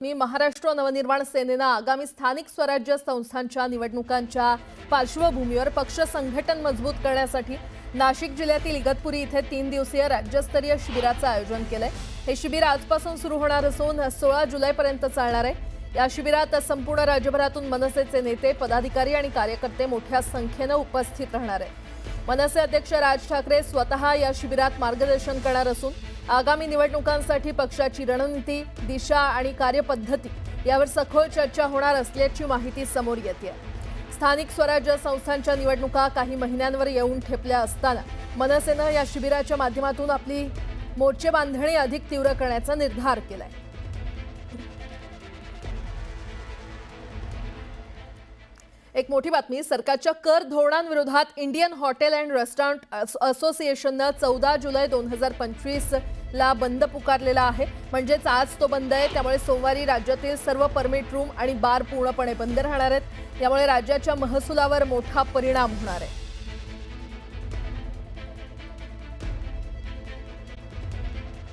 मी महाराष्ट्र नवनिर्माण सेनेनं आगामी स्थानिक स्वराज्य संस्थांच्या निवडणुकांच्या पार्श्वभूमीवर पक्ष संघटन मजबूत करण्यासाठी नाशिक जिल्ह्यातील इगतपुरी इथे तीन दिवसीय राज्यस्तरीय शिबिराचं आयोजन केलंय. हे शिबिर आजपासून सुरू होणार असून सोळा जुलैपर्यंत चालणार आहे. या शिबिरात संपूर्ण राज्यभरातून मनसेचे नेते पदाधिकारी आणि कार्यकर्ते मोठ्या संख्येनं उपस्थित राहणार आहे मनसे अध्यक्ष राज ठाकरे स्वतः या शिबिरात मार्गदर्शन करणार असून आगामी निवडणुकांसाठी पक्षाची रणनीती दिशा आणि कार्यपद्धती यावर सखोल चर्चा होणार असल्याची माहिती समोर येते स्थानिक स्वराज्य संस्थांच्या निवडणुका काही महिन्यांवर येऊन ठेपल्या असताना मनसेनं या शिबिराच्या माध्यमातून आपली मोर्चे बांधणी अधिक तीव्र करण्याचा निर्धार केलाय. एक मोठी बातमी सरकारच्या कर धोरणांविरोधात इंडियन हॉटेल अँड रेस्टॉरंट असोसिएशननं चौदा जुलै दोन हजार पंचवीस ला बंद पुकारलेला आहे. म्हणजेच आज तो बंद आहे. त्यामुळे सोमवारी राज्यातील सर्व परमिट रूम आणि बार पूर्णपणे बंद राहणार आहेत. यामुळे राज्याच्या महसुलावर मोठा परिणाम होणार आहे.